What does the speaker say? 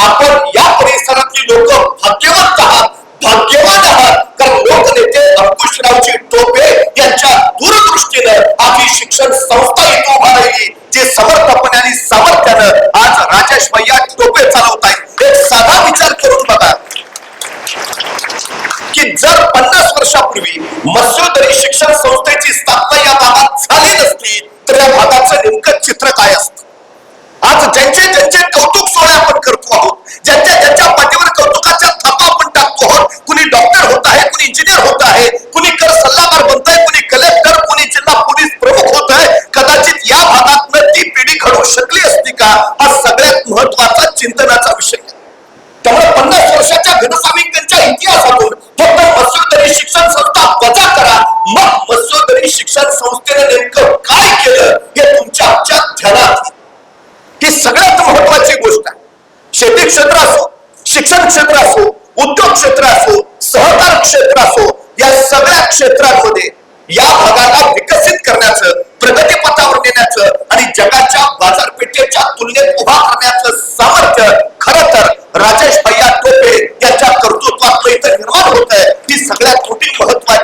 आपण या परिसरातली लोक भाग्यवंत आहात भाग्यवान आहात. कारण लोकनेते अंकुशरावजी टोपे यांच्या दूरदृष्टीनं आपली शिक्षण संस्था इथं उभा राहिली. जे समर्थपणे आणि सामर्थ्यानं आज राजेश भैया टोपे चालवत आहेत एक साधा विचार करून बघा. की जर पन्नास वर्षापूर्वी मत्स्योदरी शिक्षण संस्थेची स्थापना या भागात झाली नसती तर या भागाचं नेमकं चित्र काय असतं? आज ज्यांचे ज्यांचे कौतुक सोहळे आपण ज्यांच्या ज्यांच्या पाठीवर कौतुकाच्या थापा आपण टाकतो आहोत. कुणी डॉक्टर होत आहे कुणी इंजिनियर होत आहे कुणी कर सल्लागार बनत आहे कुणी कलेक्टर कुणी जिल्हा पोलीस प्रमुख होत आहे. कदाचित या भागातनं ती पिढी घडू शकली असती का? हा सगळ्यात महत्त्वाचा चिंतनाचा विषय. आहे. त्यामुळे पन्नास वर्षाच्या घनसाविंगांच्या इतिहासातून फक्त मत्स्योदरी शिक्षण संस्था वजा करा. मग मत्स्योदरी शिक्षण संस्थेने नेमकं काय केलं? शेती क्षेत्र असो शिक्षण क्षेत्र असो उद्योग क्षेत्र असो सहकार क्षेत्र असो या सगळ्या क्षेत्रांमध्ये या भागाला विकसित करण्याचं प्रगतीपथावर नेण्याचं आणि जगाच्या बाजारपेठेच्या तुलनेत उभा करण्याचं सामर्थ्य खर तर राजेश भैया टोपे यांच्या कर्तृत्वात इथं निर्माण होत आहे ही सगळ्यात मोठी महत्वाची